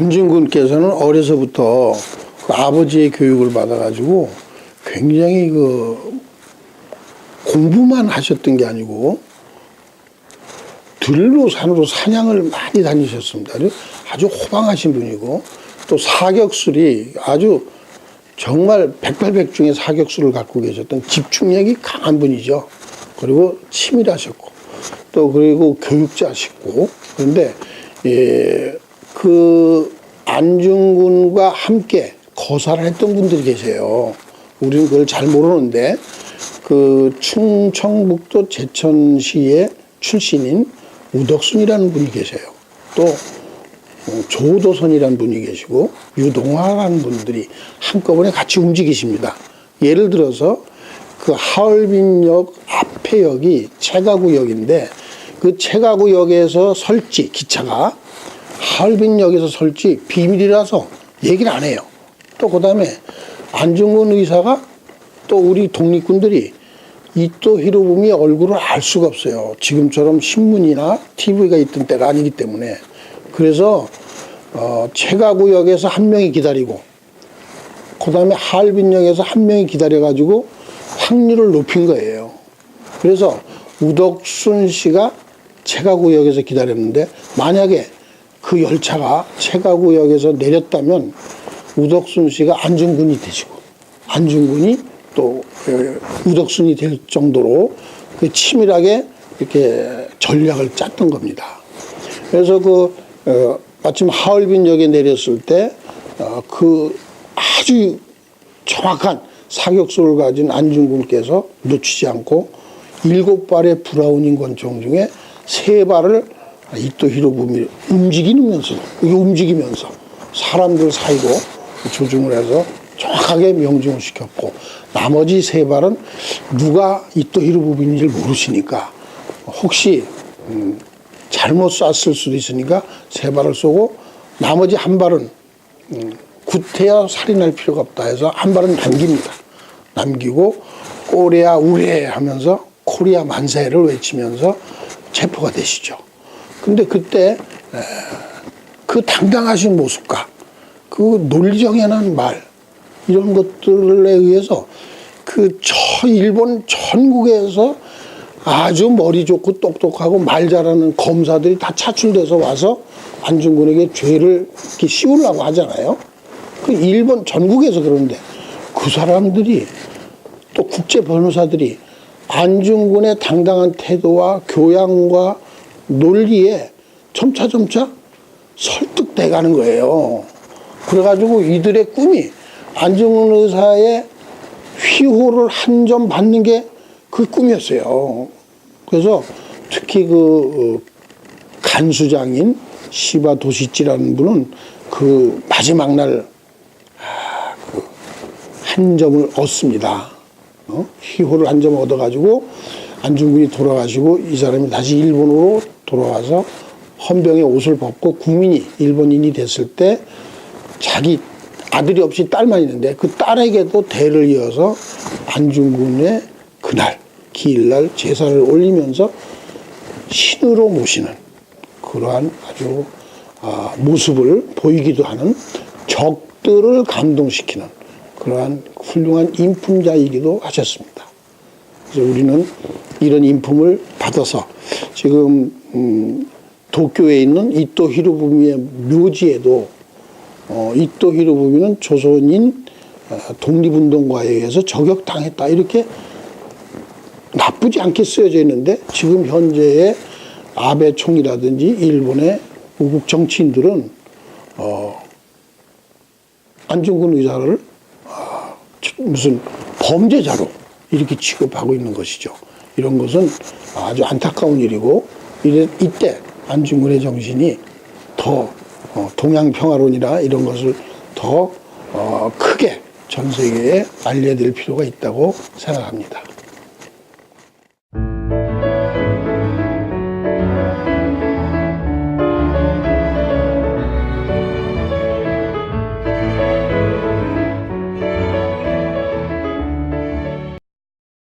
안중근께서는 어려서부터 그 아버지의 교육을 받아가지고 굉장히 그 공부만 하셨던 게 아니고 들로 산으로 사냥을 많이 다니셨습니다. 아주- 호방하신 분이고 또 사격술이 아주 정말 백발백중의 사격술을 갖고 계셨던 집중력이 강한 분이죠. 그리고 치밀하셨고 또 그리고 교육자시고 그런데 예, 그 안중근과 함께 거사를 했던 분들이 계세요. 우리는 그걸 잘 모르는데 그 충청북도 제천시의 출신인 우덕순이라는 분이 계세요. 또 어, 조도선이라는 분이 계시고 유동화라는 분들이 한꺼번에 같이 움직이십니다. 예를 들어서 그 하얼빈역 앞에 역이 채가구역인데 그 채가구역에서 설지 기차가 하얼빈역에서 설지 비밀이라서 얘기를 안 해요. 또 그 다음에 안중근 의사가 또 우리 독립군들이 이토 히로부미의 얼굴을 알 수가 없어요. 지금처럼 신문이나 TV가 있던 때가 아니기 때문에. 그래서 어, 채가구역에서 한 명이 기다리고 그 다음에 하얼빈역에서 한 명이 기다려가지고 확률을 높인 거예요. 그래서 우덕순 씨가 채가구역에서 기다렸는데 만약에 그 열차가 채가구역에서 내렸다면 우덕순 씨가 안중근이 되시고 안중근이 또 어, 우덕순이 될 정도로 그 치밀하게 이렇게 전략을 짰던 겁니다. 그래서 그 어, 마침 하얼빈역에 내렸을 때 어, 그 아주 정확한 사격수를 가진 안중근께서 놓치지 않고 일곱 발의 브라우닝 권총 중에 세 발을 이토 히로부미 움직이면서 이게 움직이면서 사람들 사이로 조중을 해서 정확하게 명중을 시켰고 나머지 세 발은 누가 이토 히로부미인지 모르시니까 혹시 음, 잘못 쐈을 수도 있으니까 세 발을 쏘고 나머지 한 발은 음, 구태여 살인할 필요가 없다 해서 한 발은 남깁니다. 남기고 꼬레아 우레 하면서 코리아 만세를 외치면서 체포가 되시죠. 근데 그때 에, 그 당당하신 모습과 그 논리정연한 말 이런 것들에 의해서 그 저 일본 전국에서 아주 머리 좋고 똑똑하고 말 잘하는 검사들이 다 차출돼서 와서 안중근에게 죄를 이렇게 씌우려고 하잖아요. 그 일본 전국에서 그러는데 그 사람들이 또 국제 변호사들이 안중근의 당당한 태도와 교양과 논리에 점차점차 설득돼 가는 거예요. 그래가지고 이들의 꿈이 안중근 의사의 휘호를 한 점 받는 게 그 꿈이었어요. 그래서 특히 그 어, 간수장인 시바 도시찌라는 분은 그 마지막 날 한 점을 얻습니다. 어? 희호를 한 점 얻어가지고 안중근이 돌아가시고 이 사람이 다시 일본으로 돌아와서 헌병의 옷을 벗고 국민이 일본인이 됐을 때 자기 아들이 없이 딸만 있는데 그 딸에게도 대를 이어서 안중근의 그날 기일날 제사를 올리면서 신으로 모시는 그러한 아주 아, 모습을 보이기도 하는 적들을 감동시키는 그러한 훌륭한 인품자이기도 하셨습니다. 그래서 우리는 이런 인품을 받아서 지금 음, 도쿄에 있는 이토 히로부미의 묘지에도 어, 이토 히로부미는 조선인 어, 독립운동가에 의해서 저격당했다 이렇게 나쁘지 않게 쓰여져 있는데 지금 현재의 아베 총이라든지 일본의 우국 정치인들은 어, 안중근 의사를 어, 무슨 범죄자로 이렇게 취급하고 있는 것이죠. 이런 것은 아주 안타까운 일이고 이래, 이때 안중근의 정신이 더 어, 동양 평화론이나 이런 것을 더 어, 크게 전 세계에 알려야 될 필요가 있다고 생각합니다.